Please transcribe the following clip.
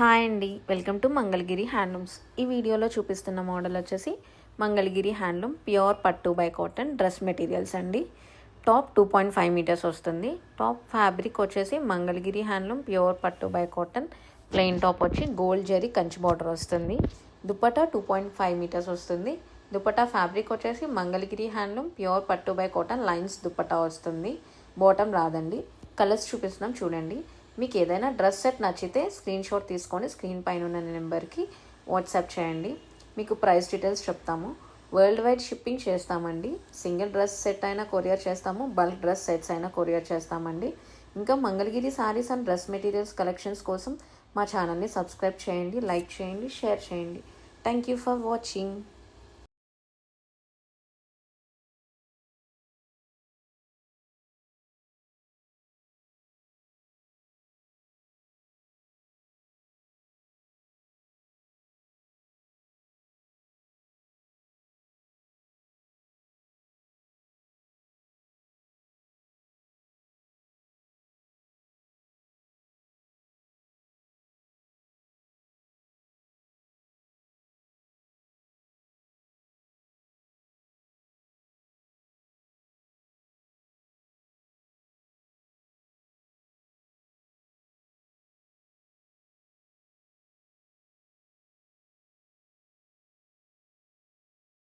Hi అండి. Welcome to Mangalagiri handlooms. ఈ వీడియోలో చూపిస్తున్న మోడల్ వచ్చేసి మంగళగిరి హ్యాండ్లూమ్ ప్యూర్ పట్టు బై కాటన్ డ్రెస్ మెటీరియల్స్ అండి. Top two point five metres వస్తుంది. టాప్ ఫ్యాబ్రిక్ వచ్చేసి మంగళగిరి హ్యాండ్లూమ్ ప్యూర్ పట్టు బై కాటన్. ప్లెయిన్ టాప్ వచ్చి గోల్డ్ జరీ కంచి బార్డర్ వస్తుంది. Dupatta two point five metres వస్తుంది. దుపటా ఫ్యాబ్రిక్ వచ్చేసి మంగళగిరి హ్యాండ్లూమ్ ప్యూర్ పట్టు బై కాటన్ లైన్స్ దుపటా వస్తుంది. బాటమ్ రాదండి. కలర్స్ చూపిస్తున్నాం చూడండి. మీకు ఏదైనా డ్రెస్ సెట్ నచ్చితే స్క్రీన్ షాట్ తీసుకొని స్క్రీన్ పైన ఉన్న నెంబర్కి వాట్సాప్ చేయండి. మీకు ప్రైస్ డీటెయిల్స్ చెప్తాము. వరల్డ్ వైడ్ షిప్పింగ్ చేస్తామండి. సింగిల్ డ్రెస్ సెట్ అయినా కొరియర్ చేస్తాము. బల్క్ డ్రెస్ సెట్స్ అయినా కొరియర్ చేస్తామండి. ఇంకా Mangalagiri saris and dress materials collections కోసం మా ఛానల్ని సబ్స్క్రైబ్ చేయండి లైక్ చేయండి షేర్ చేయండి. Thank you for watching.